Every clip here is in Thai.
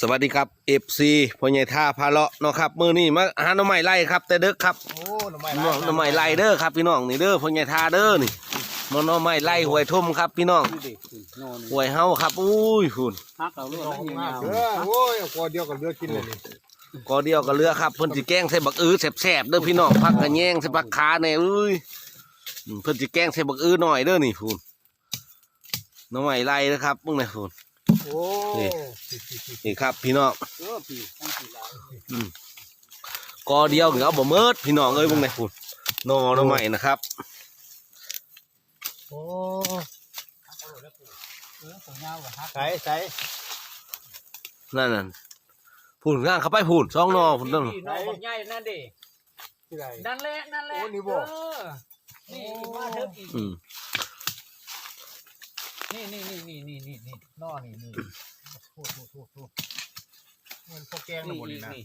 สวัสดีครับ FC พ่อใหญ่ท่าพาเลาะเนาะครับมื้อนี้มาหาหน่อไม้ไล่ครับ แต่เด็กครับโอ้หน่อไม้หน่อหน่อไม้ไล่เด้อครับพี่น้องนี่เด้อพ่อใหญ่ท่าเด้อนี่มันหน่อไม้ไล่หวยทุ่มครับพี่น้องหวยเฮาครับอุ้ยคุณฮักเอาเรื่องอะไรอย่างเงี้ยเออโอ้ยเอากอเดียวกับเรือกินเลยนี่ ก็เดียวก็เรือครับเพิ่นสิแกล้งใส่บักอื้อแซ่บๆเด้อพี่น้องพักกระแยงใส่ปักขาแน่อุ้ยอืมเพิ่นสิแกล้งใส่บักอื้อหน่อยเด้อนี่คุณหน่อไม้ไล่เด้อครับมึงนะคุณโอ้นี่นี่ครับ พี่น้องเออพี่ตั้งสี่ลายกอเดียวเหงาบ่เมิดพี่น้องเอ้ยมึงนะคุณหน่อหน่อไม้นะครับโอ้เออผมยาวกว่าฮักใส่ใส่นั่นน่ะ พูนข้างเข้าไปพูนสองหน่อพูนนั่นพี่น้องผมใหญ่นั่นดิที่ไหนนั่นแหละนั่นแหละโอ้นี่บ่ เออนี่มาเถอะอีกอืมนี่นี่นี่นี่นี่นี่นี่นอนี่นี่โอ้โหโอ้โหมันพอแกงนี่นะหมดนี่นะนี่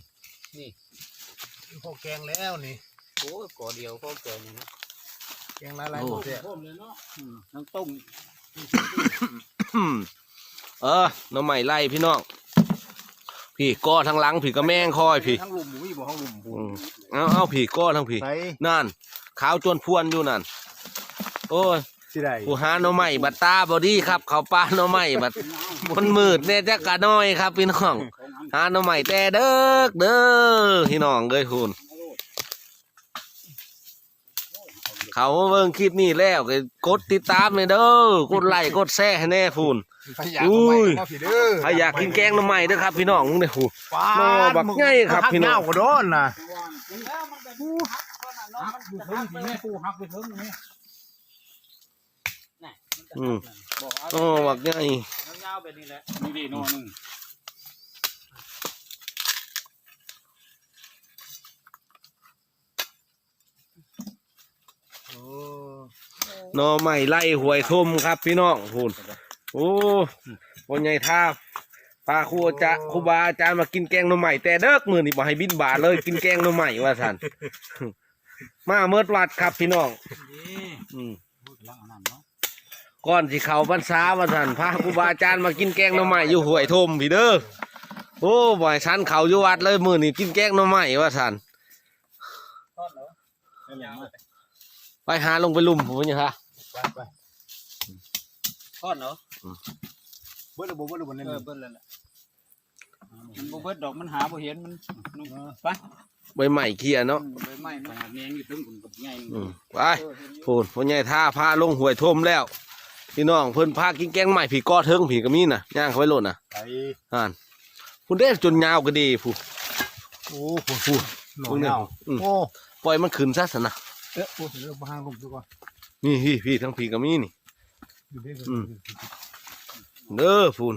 นี่มันพอแกงแล้วนี่โอ้ยก่อเดียวก็เกินนี่นะแกงละลายหมดเลยต้มเลยเนาะอืมน้ำต้มอืมเออหน่อไม้ไล่พี่น้อง พี่ก้อทั้งหลังพี่ก็แม่งคอยพี่ทั้งลุมวิ่งบ่ทั้งลุมอืมเอาเอาพี่ก้อทั้งพี่ใส่นั่นขาวจวนพวนอยู่นั่น โอ้ยที่ไหนผู้หาหน่อไม้บัดตาบอดี้ครับ เขาป้าหน่อไม้บัดมันมืดแน่จักกะน้อยครับพี่น้อง หาหน่อไม้แต่เด้อเด้อพี่น้องเอ้ยคุณ เขามาเบิ่งคลิปนี้แล้วก็กดติดตามเลยเด้อกดไลค์กดแชร์ให้แน่พูนใครอยากเอาไม้อุ้ยมาผิดเด้อใครอยากกินแกงหน่อไม้เด้อครับ พี่น้องมึงเนี่ยพูนปาโอ้บักใหญ่ครับพี่น้อง หักเหงากระโดนนะแล้วมันไปผู้ฮักก็น่ะเนาะมันอยู่เพิ่งที่แม่ผู้ฮักไปเพิ่งนี่น่ะมันจะอืมบอกเอาโอ้บักใหญ่ยาวๆไปนี่แหละนี่ดินอนึง หน่อไม้ไล่หวยทุ่มครับ พี่น้องพูนโอ้วันใหญ่ท่าพาครูจะครูบาอาจารย์มากินแกงหน่อไม้แต่เด้อมือนี่บ่ให้บินบาทเลยกินแกงหน่อไม้ว่าสันมาเมิดวัดครับพี่น้องนี่อืมพูดแล้วอันนั้นเนาะก่อนสิเขาพรรษาว่าสันพาครูบาอาจารย์มากินแกงหน่อไม้อยู่ห้วยทมพี่เด้อโอ้บ่อยชันเขาอยู่วัดเลยมือนี่กินแกงหน่อไม้ว่าสัน ไปหาลงไปลุมผมเนี่ยค่ะไปไปทอดเหรอเบิ้ลระบบเบิ้ลระบบนั่นเออเบิ้ลเลยแหละมันบ่เบิ้ลดอกมันหาบ่เห็นมันไปใบใหม่เคลียร์เนาะใบไม้มันหาแมงอยู่ถึงคุณกับใหญ่อืมไปพูนพ่อใหญ่ท่าพาลงห้วยทมแล้วพี่น้องเพิ่นพากินแกงใหม่ผีก้อเทิงผีก็มีน่ะย่างเขาไว้โลดน่ะใส่อ่านพูนเด้จนยาวก็ดีผู้โอ้โหโอ้หน่อเงาอืมโอ้ปล่อยมันขึ้นซะสนะ เอ๊ะโอ้เดี๋ยวมาห้างลมดีกว่านี่พี่พี่ทั้งผีก็มีนี่ อยู่นี่อืมเด้อพูน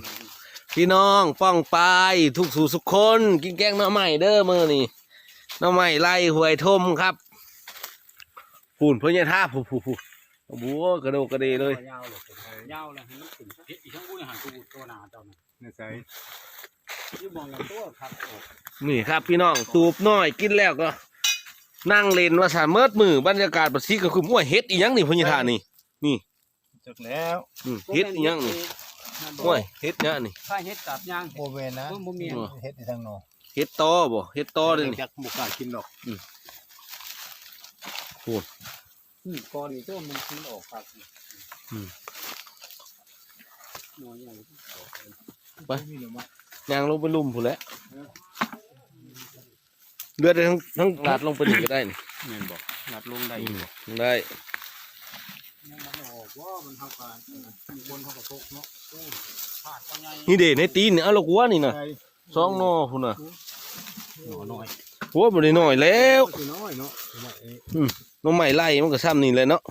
พี่น้องป้องปายทุกสู่สุกคนกินแกงหน่อใหม่เด้อมื้อนี่หน่อใหม่ไล่หวยทมครับพูนเพิ่นจะท่าผู้ผู้ผู้โอ้โหกระโดดกระเดเลย ยาวเลยยาวเลยให้มันถึงอีกทั้งบุญหันตัวตัวหนาเจ้าน่ะนี่ใส่อยู่มองกันตัวครับโอ้นี่ครับพี่น้องตูบน้อยกินแล้วก็ นั่งเล่นว่าสาเมิดมือบรรยากาศประสิก็คือมั่วเฮ็ดอีหยังนี่พญาธานี่จบแล้วอืมเฮ็ดอีหยังนี่มั่วเฮ็ดเนี่ยนี่ถ้าเฮ็ดกับย่างโมเมนนะเพิ่งบ่มีอืมเฮ็ดในทางนอกเฮ็ดตอบ่เฮ็ดตอเลยนี่จักบุกล้ากินดอกอืมก่อนนี่ตัวมันขึ้นออกครับอืมหน่อยใหญ่ไปยางลงไปลุ่มพุ่นแหล้ว เลือดได้ทั้งทั้งลาดลงไปนี่ก็ได้นี่แม่นบอกหลับลงได้อืมได้มันออกว่ามันเท่ากันมีคนเขาก็ตกเนาะโอ้พลาดก็ใหญ่นี่เด้ในตีนนี่เอาลูกวัวนี่น่ะใส่สองหนอพุ่นน่ะหน่อน้อยหัวบ่ได้น้อยแล้วสิน้อยเนาะหน่อยเอ้ยหน้องใหม่ไล่มันก็ซ้ำนี่แหละเนาะ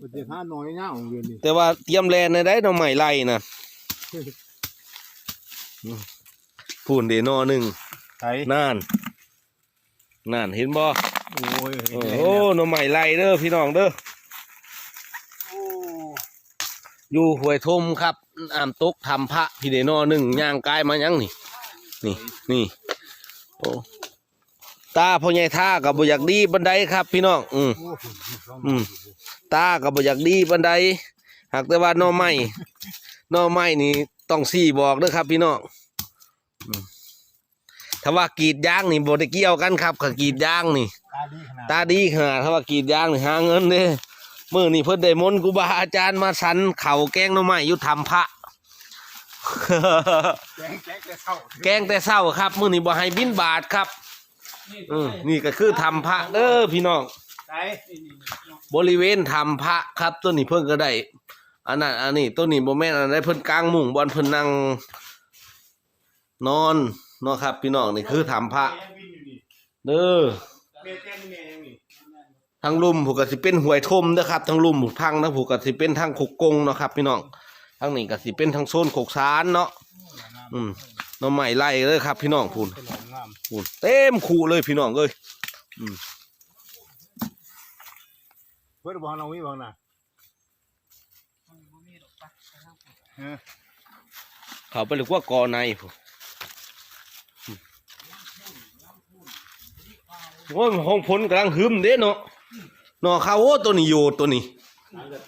มันจะหาน้อยเงาของเดือนนี้แต่ว่าเตรียมแลนในได้หน้องใหม่ไล่น่ะอืมพุ่นเด้หนอหนึงใส่นั่น นั่นเห็นบ่โอ้ยโอ้โหหน่อใหม่ไล่เด้อพี่น้องเด้อโอ้อยู่ห้วยทมครับอ่ามตกทำพระพี่เดนอหนึ่งย่างกายมายังนี่ นี่นี่โอ้ตาพ่อใหญ่ท่ากับบ่อยากดีบันไดครับ พี่น้องอืมโอ้โหลองอืมตากับบ่อยากดีบันไดหากแต่ว่าหน่อไม้หน่อไม้นี่ต้องสี่บอกเด้อครับ พี่น้องอืม ถ้าว่ากรีดยางนี่บ่ได้เกี่ยวกันครับกับกรีดยางนี่ ตาดีขนาดตาดีขนาดถ้าว่ากรีดยางนี่หาเงินเด้มื้อนี้เพิ่นได้มนต์ครูบาอาจารย์มาสันเข่าแกงหน่อไม้อยู่ทำพระ แกงแกงแต่เศร้าแกงแต่เศร้าครับ มื้อนี้บ่ให้บินบาทครับอืมนี่ก็คือทำพระเด้อพี่น้อง ไหนบริเวณทำพระครับตัวนี้เพิ่นก็ได้อันนั้นอันนี้ตัวนี้บ่แม่นอันใดเพิ่นกลางมุ้งบอลเพิ่นนั่งนอน เนาะครับ พี่น้องนี่คือทำพระแกงวินอยู่นี่เด้อเมแกงนี่แม่ยังนี่ทางลุ่มผูกก็สิเป็นหวยทมเด้อครับทางลุ่มผูกพังนะผูกก็สิเป็นทางขกกงเนาะครับ พี่น้องทางนี้ก็สิเป็นทางโซนขกสารเนาะอืมหน่อไม้ไล่เลยครับ พี่น้องพูนเป็นหลงงามพูนเต็มคูเลยพี่น้องเอ้ยเพื่อนบอกเราวิบอกนะเออเขาไปเลยกว่า กอในพูนอืม โอ้ยห้องพ้นกำลังหึมเด้เนาะเนาะเขาโอ้ตัวนี้โยดตัวนี้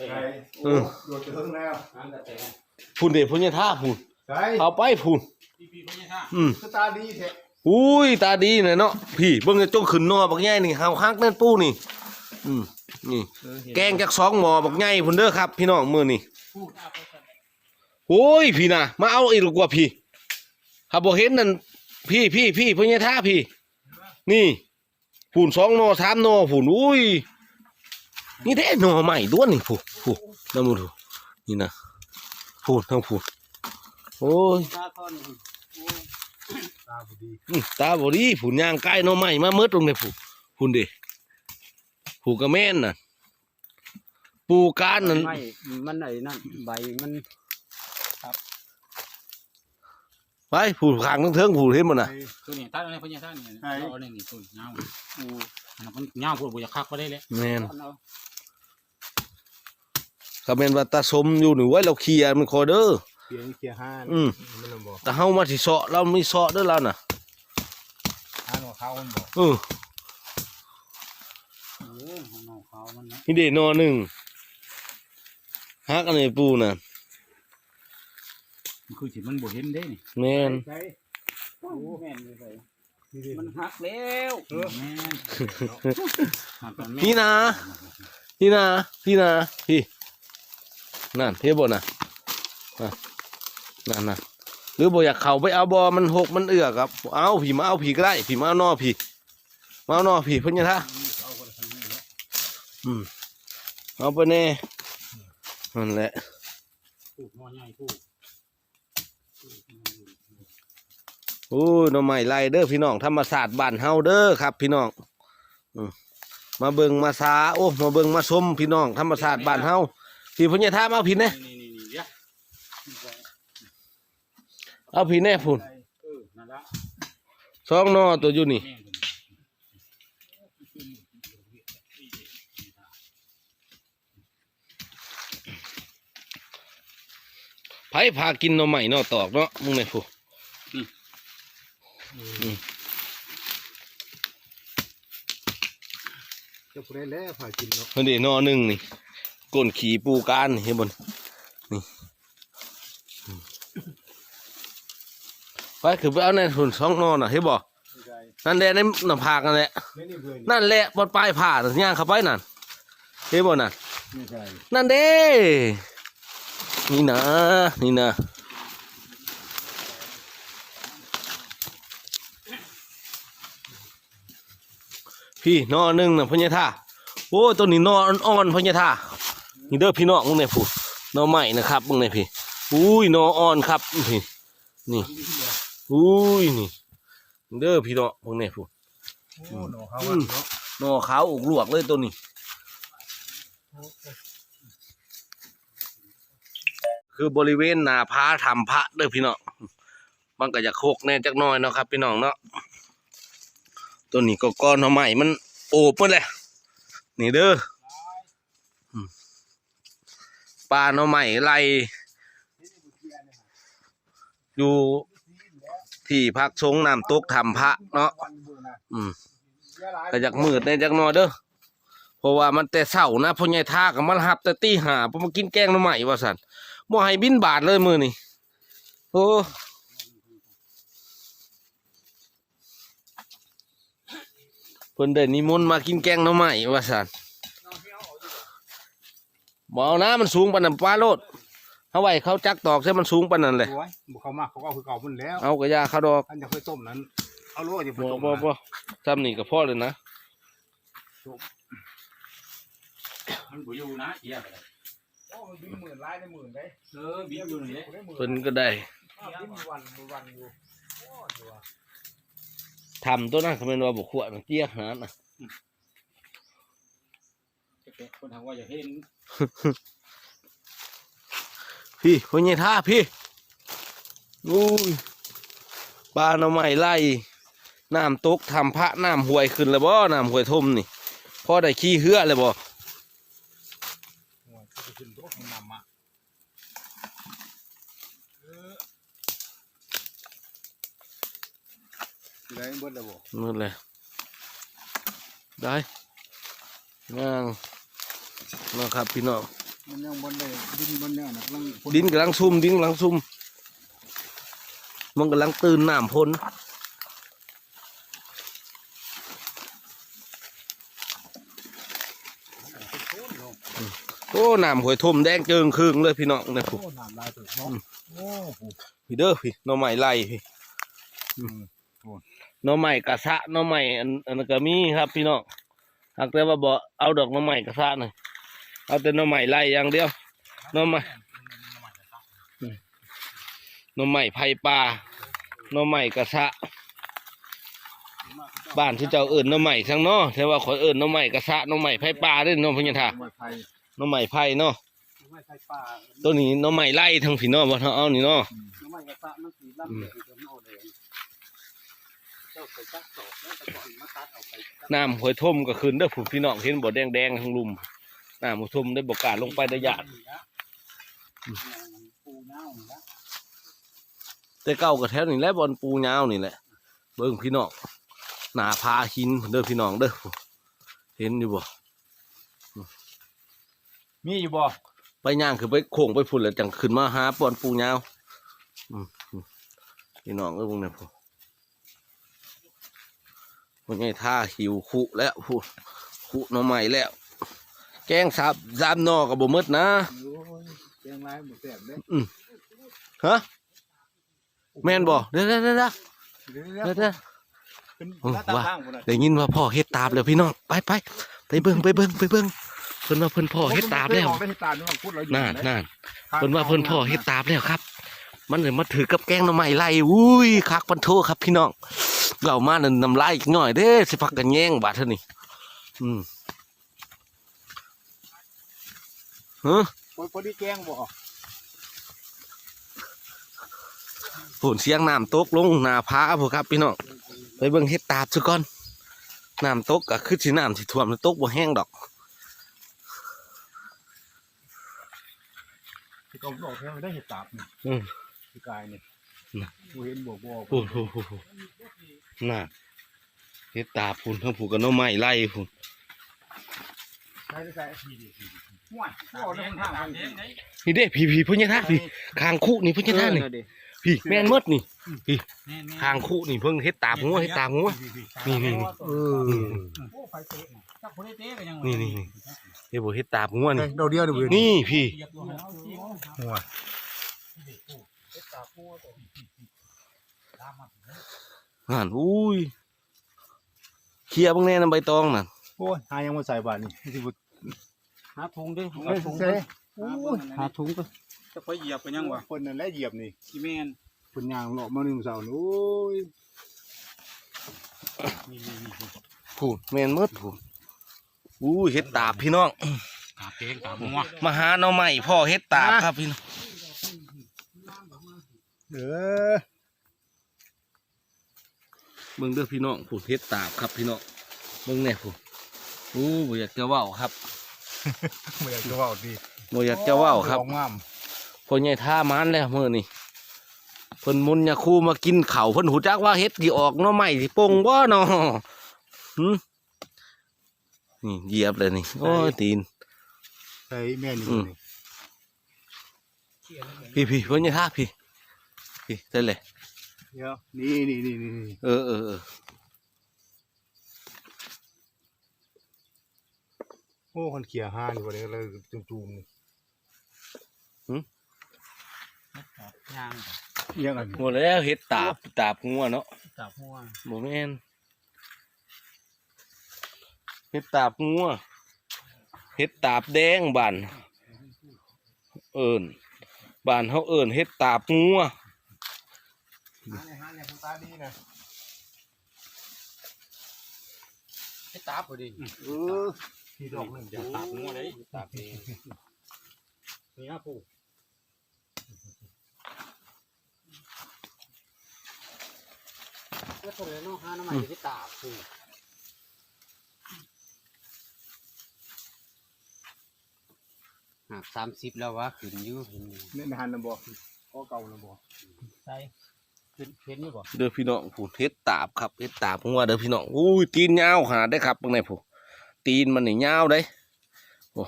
ใช่เออโดดจะถึงแล้วพูนเด็พูนยท่าพูนใช่เอาไปพูนอืมสตาดีแท้อุ้ยตาดีหน่อยเนาะพี่เบิ่งจะจงขึ้นนอบักใหญ่นี่เฮาฮักนั่นปูนี่ อืมนี่แกงจากสองหมอบักใหญ่พุ่นเด้อครับ พี่น้องมื้อนี้โอ้ยพี่น่ะมาเอาอีกดีกว่าพี่ถ้าบ่เห็นนั่นพี่พี่พี่พญาท่าพี่ นี่ ผูนสองนอสามนอผูนอุ้ยนี่แท้นอใหม่ด้วนนี่ผู้ผู้น้ำมือดูนี่นะผูนทั้งผูนโอ้ยตาทอดีอืมตาบอดีผูนย่างใกล้นอใหม่มาเมิดตรงไหนี้ผูผูนเดผูกระแม่นน่ะ ปูการนั่นม่มันไหนนั่นใบมัน ไปผูขางทั้งเทิงผูเห็นบ่น่ะไอ้ตัวนี้ท่านอะไรพญาท่านเนี่ยไหนเอาเนี่ยนี่ตัวเงาอูอันนั้นมันเงาพูดบ่อยากคักไปได้เลยแม่นเอาก็แม่นว่าตาสมอยู่นี่ไว้เราเคลียร์มันคอเด้อเขียงเขียห้าอืมมันลำบอกแต่เฮามาสิเซาะเรามีเซาะเด้อเราน่ะห้าหัวเขามันบอกเออเออของน้องเขามันนะนี่เด้นอหนึงฮักอันนี้ปูน่ะมัน คือสิมันบ่เห็นเด้นี่แม่นใช่โอ้แม่นเลยใส่นี่ดิมันหักแล้วแม่นหักตอนแม่นี่นะพี่นะพี่นะพี่นั่นเฮ็ดบ่น่ะน่ะนั่นน่ะหรือบ่อยากเข้าไปเอาบ่มันหกมันเอื้อครับเอาผีมาเอาผีก็ได้ผีมาเอานอผีมาเอานอผีเพิ่นจะท่าอืมเอาไปแน่นั่นแหละพูดหม้อใหญ่พูด โอ้ยหน่อไม้ไล่เด้อพี่น้องธรรมศาสตร์บ้านเฮาเด้อครับ พี่น้องอืมมาเบิ่งมาสาโอ้มาเบิ่งมาชมพี่น้องธรรมศาสตร์บ้านเฮาพี่เพิ่นจะท่ามาเอาผีแน่นี่นี่นี่เดี๋ยวเอาผีแน่พุ่นเออนั่นละสองนอตัวอยู่นี่แม่น ไผพากินหน่อใหม่นอตอกเนาะมึงไงผู้จะพูดได้แล้วผ่ากินเนาะเฮ้ยเดี๋ยวนอหนึ่งนี่ก้นขี่ปูการนี่เห็นบนนี่อืมไปคือไปเอาในหุ่นสองนอน่ะเห็นบ่ใช่นั่นแหละในหน้าผากนั่นแหละนี่นี่เบื่อนี่นั่นแหละบนปลายผ่าย่างเข้าไปนั่นเห็นบ่น่ะไม่ใช่นั่นเด้ นี่นะ นี่นะพี่นอหนึ่งน่ะพญาท่าโอ้ตัวนี้นออ่อนๆพญาท่านี่เด้อพี่น้องมึงเนี่ยผู้นอใหม่นะครับมึงเนี่ยพี่อุ้ยนออ่อนครับพี่นี่อุ้ยนี่เด้อพี่น้องมึงเนี่ยผู้โอ้หนูเขาอะเนาะนอขาวอกลวกเลยตัวนี้ คือบริเวณนาพาทำพระเด้อพี่น้องมันก็จะโคกแน่จักน่อยเนาะครับ พี่น้องเนาะตัวนี้ก็ก้อนเอใหม่มันโอบหมดเลยนี่เด้อปลาหน่อใหม่ไรอยู่ที่พักชงน้ำตกทำพระเนาะวันเบื่อนะอืมก็อยากมืดในจักหนอเด้อเพราะว่ามันแต่เช้านะพ่อใหญ่ท่ากับมันหับแต่ตีหาเพราะมากินแกงหน่อไม้ว่าซั่น บ่ให้บินบาทเลยมื้อนี้โอ้เพิ่นได้นิมนต์มากินแกงหน่อไม้ว่าซั่นบ่เอานะมันสูงปานนั้นปลาโลดเฮาไว้เขาจักตอกใส่มันสูงปานนั้นเลยโอ้ยบุเขามาเขาก็เอาคือเก่ามันแล้วเอากระยาเขาดอกอันจะเคยต้มนั้นเอาลูกจะไปบ่ต้มบ่นะบ่ทำนี่ก็พอเลยนะมันบ่อยู่นะเอีย โอ้มันบินหมื่นลายในหมื่นได้เออบินอยู่นี่ได้หมื่นเพิ่นก็ได้อ้าวบินวันวันอยู่โอ้ดีว่ะทำตัวนั้นเขาเป็นว่าบุขวดเจี๊ยหาน่ะคนทางว่าอย่าเห็นพี่พ่อใหญ่ท่าพี่อุ้ยปลาหน่อไม้ไล่น้ำตกทำพระน้ำห้วยขึ้นแล้วบ่น้ำห้วยทมนี่พอได้ขี้เหือเลยบ่ โอ้ยจะไปขึ้นโต๊ะมันนำมาเออสิ ได้เบิดแล้วบ่นั่นแหละได้งางนะครับพี่น้องมันยังบนได้ดินบนเนี่ยนะกำลังฝดินกำลังซุ่มดินกำลังซุ่มมันกำลังตื่นน้ำพ้นโอ้น้ำหวยทมแดงเจิงครึ่งเลยพี่น้องนะโอ้พี่น้ำลายถึงเนาะโอ้โหพี่เด้อพี่หน่อไม้ไล่พี่อืม หน่อไม้กระสะหน่อไม้อันอันก็มีครับ พี่น้องหากแต่ว่าบ่เอาดอกหน่อไม้กระสะหน่อยเอาแต่หน่อไม้ไล่อย่างเดียวหน่อไม้อืมหน่อไม้ไผ่ป่าหน่อไม้กระสะบ้านที่เจ้าเอิญน้ำใหม่ทั้งเนาะแต่ว่าขอเอิญน้ำใหม่กระสะน้ำใหม่ไผ่ปลาเด้วยน้องพญาธาไม้ไผ่น้ำใหม่ไผ่เนาะตัวนี้น้ำใหม่ไล่ทั้งพี่น้องบ่เท่าเอานี่เนาะน้ำไม้กระสะมันสีลำเลียงจนเอาแดง น้ำหอยทมก็ขึ้นเด้อผู้พี่น้องเห็นบ่แดงแดงๆทั้งลุมน้ำหอยทมได้บ่กล้าลงไปได้ยากปูเน่านี่ละแต่เก่าก็แถวนี่แหละบอนปูยาวนี่แหละ เบิ่งพี่น้องหน้าผาหินเด้อพี่น้องเด้อเห็นอยู่บ่มีอยู่บ่ไปย่างคือไปโค้งไปพุ่นแล้วจังขึ้นมาหาบอนปูยาวอืมอืมพี่น้องเอ้ยพวกนี้พวก พวกนี้ท่าหิวคุแล้วพูดคุหน่อใหม่แล้ว แกงสับซามนอกับบ่หมดนะโอ้ยแกงลายหมูแสบเด้ฮะแม่นบ่เด้อเด้อเด้อเด้อเดี๋ยวเด้อเด้อเป็นโอ้หน้าตาว่าข้างพุ่นน่ะได้ยินว่าพ่อเฮ็ดตาบแล้วพี่น้องไปไปไปเบิ่งไปเบิ่งไปเบิ่งเพิ่นว่าเพิ่นพ่อเฮ็ดตาบแล้วได้เฮ็ดตาบนี่มันพูดเราอยู่นั่นไหนั่นเพิ่นว่าเพิ่นพ่อเฮ็ดตาบแล้วครับ มันเลยมาถือกับแกงหน่อไม้ไล่อุ้ยคักปันโทครับพี่น้องเรามานั่นน้ำลายอีกหน่อยเด้สิพักกันแย่งบาดเท่านี้อืมฮะโอ้ยพอดีแกงบ่ฝนเสียงน้ำตกลงหน้าผาพวกครับพี่น้องไปเบิ่งเฮ็ดตาบซะก่อนน้ำตกก็คือสิน้ำสิท่วมแล้วตกบ่แห้งดอกที่เขาบอกแค่ไม่ได้เห็ดตาบนี่อืม ที่กายนี่น่ะ กูเห็นบ่บ่โอ้โหโหโหน่ะเฮ็ดตาพูนทั้งผูกกับหน้อไม้ไล่พูนใช่ใช่ทีดีทีดีห่วยโอ้ยมันทางมันนี่เด้พี่พี่พุ่นยะท่าพี่คางคู่นี่พุ่นยะท่านี่พี่แม่นหมดนี่คางคู่นี่เพิ่งเฮ็ดตาหัวเฮ็ดตาหัวนี่นี่นี่เออ โอ้ไฟเตะน่ะถ้าคนได้เตะก็ยังนี่นี่นี่เฮ็ดบ่เฮ็ดตาหัวนี่เราเดียวเดี๋ยวนี่พี่เหยียบตัวแล้วที่หัว นั่นอุ้ยเคลียร์เบิ่งแน่นำใบตองน่ะโอ้ยหายังมาใส่บาทนี่ที่บุหาถุงดิเฮ้ยเซ่โอ้ยหาถุงก็จะไปเหยียบไปยังวะคนนั่นแหละเหยียบนี่ที่แม่นคนยางหลอกมาหนึ่งเสาโอ้ยพูนแม่นหมดพูนอุ้ยเฮ็ดตาบพี่น้องตาเตงตามัวมาหาหน่อไม้พ่อเฮ็ดตาบครับพี่น้อง เออเบิ่งเด้อพี่น้องพูนเฮ็ดตาบครับพี่น้องเบิ่งแน่พูนอู้บ่อยากจะเว้าครับไม่อยากจะว่าดีบ่อยากจะเว้าครับงามพ่อใหญ่ท่ามันแล้วมื้อนี้เพิ่นมุนยาคูมากินข้าวเพิ่นหูจักว่าเฮ็ดสิออกหน่อไม้สิโป่งบ่เนาะหึนี่เหยียบเลยนี่โอ้ยตีนใส่แม่นี่อืมพี่พี่พ่อเนี่ยท่าพี่ พี่ได้เลยเดี๋ยวนี่นี่นี่นี่นี่เออเออเออโอ้คนเขี่ยห้านี่บ่ได้เลยจุ่มๆนี่ย่างยังอันหมดแล้วเห็ดตาบตาบงัวเนาะจับหัวบ่แม่นเห็ดตาบงัวเห็ดตาบแดงบานเอิ้นบานเฮาเอิ้นเห็ดตาบงัว หาในหาในคุณตาดีนะให้ตาพอดีเออที่ดอกหนึงจะตาหัวเลยตาเองนี่ฮะปู่ก็ตัวเลยเนาะห้าน้ำมันอยู่ที่ตาคือหักสามสิบแล้ววะขึ้นอยู่เห็นอยู่นี่ในหันน่ะบ่ก็เก่าน่ะบ่ใช่ ขึ้นเห็นอยู่บ่เด้อพี่น้องผู้เฮ็ดตาบครับเฮ็ดตาบงัวเด้อพี่น้องอุ้ยตีนยาวขนาดได้ครับเบิ่งได้ผู้ตีนมันนี่ยาวได้โอ้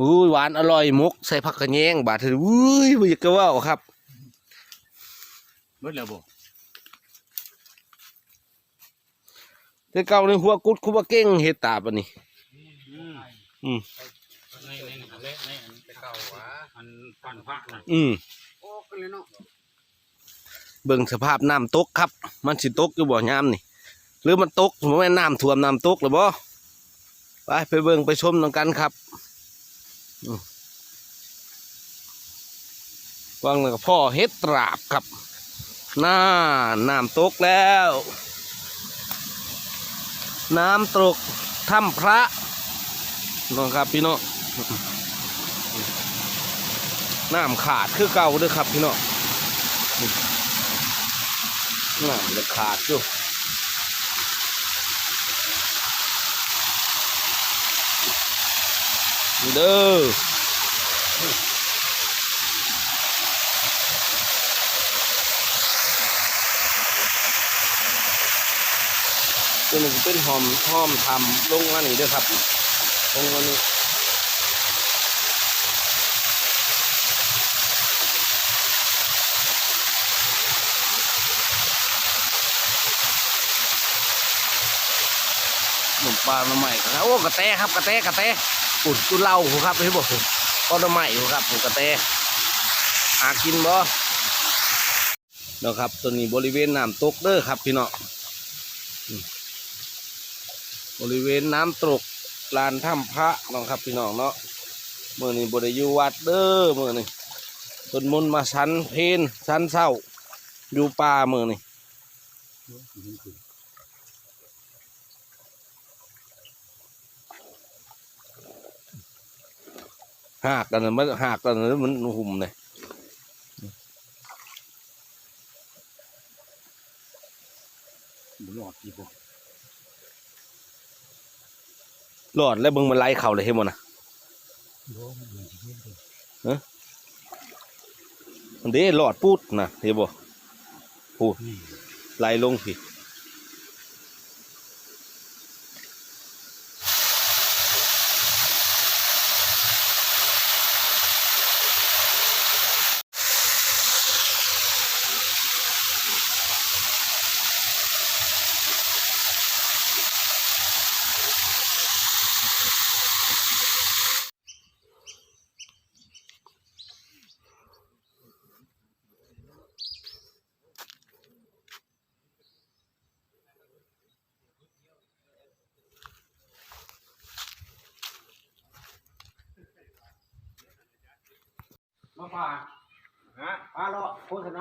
อุ้ยหวานอร่อยมกใส่ผักกระแยงบาดเถอะอุ้ยบ่อยากจะเว้าครับเบิดแล้วบ่แต่เก่าในหัวกุดคุบะเก่งเฮ็ดตาบอันนี้อืมในในอันเละในอันไปเก่าวะอันฟันพระน่ะอืมโอ้กันเลยเนาะ เบิ่งสภาพน้ำตกครับ มันสิตกอยู่บ่ยามนี่ หรือมันตกบ่แม่นน้ำท่วมน้ำตกหรือบ่ไปไปเบิ่งไปชมนำกันครับวางแล้วก็พ่อเฮ็ดตราบครับน่าน้ำตกแล้ว น้ำตกถ้ำพระน้องครับพี่น้องน้ำขาดคือเก่าด้อครับพี่น้อง น่าจะขาดอยู่เด้อตัวนี้เป็นหอมหอมทำลงมานี่เด้อครับลงมานี่ ปลาหน่อใหม่ครับโอ้กระแตครับกระแตกระแตอุ่นจุเล่าครับพี่บอกผมก็หน่อใหม่ครับผมกระแตหากินบ่เนาะครับตัวนี้บริเวณน้ำตกเด้อครับพี่น้องบริเวณน้ำตกลานถ้ำพระเนาะครับพี่น้องเนาะเมื่อนี้บริยูวัดเด้อเมื่อนี้ต้นมนมาชันเพนชันเศร้าอยู่ป่าเมื่อนี้ หากกันน่ะมันหากกันน่ะมันหุ่มเลยบ่รอดกี่บ่หลอดแล้วมึงมันไล่เข่าเลยเห็นบ่นะฮะมันเด้หลอดพูดนะเห็นบ่พูดไล่ลงพี่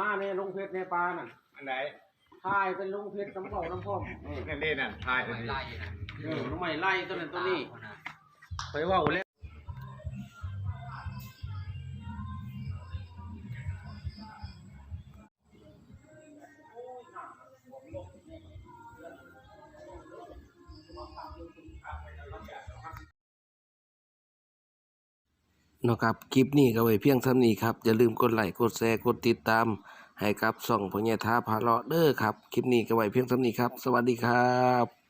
ะโฆษณาเนี่ยลงเพชรในปลานั่นอันไหนถ่ายเป็นลงเพชรน้ำเผาน้ำพองนั่นเด้นั่นทายอันนี้ไล่นะเออน้ำใหม่ไล่ตัวนั้นตัวนี้ตาน่ะไปเว่าแล้ นะครับคลิปนี้ก็ไว้เพียงเท่านี้ครับ อย่าลืมกดไลค์กดแชร์กดติดตาม ให้ครับส่องพญาท้าพาเลาะเด้อครับ คลิปนี้ก็ไว้เพียงเท่านี้ครับ สวัสดีครับ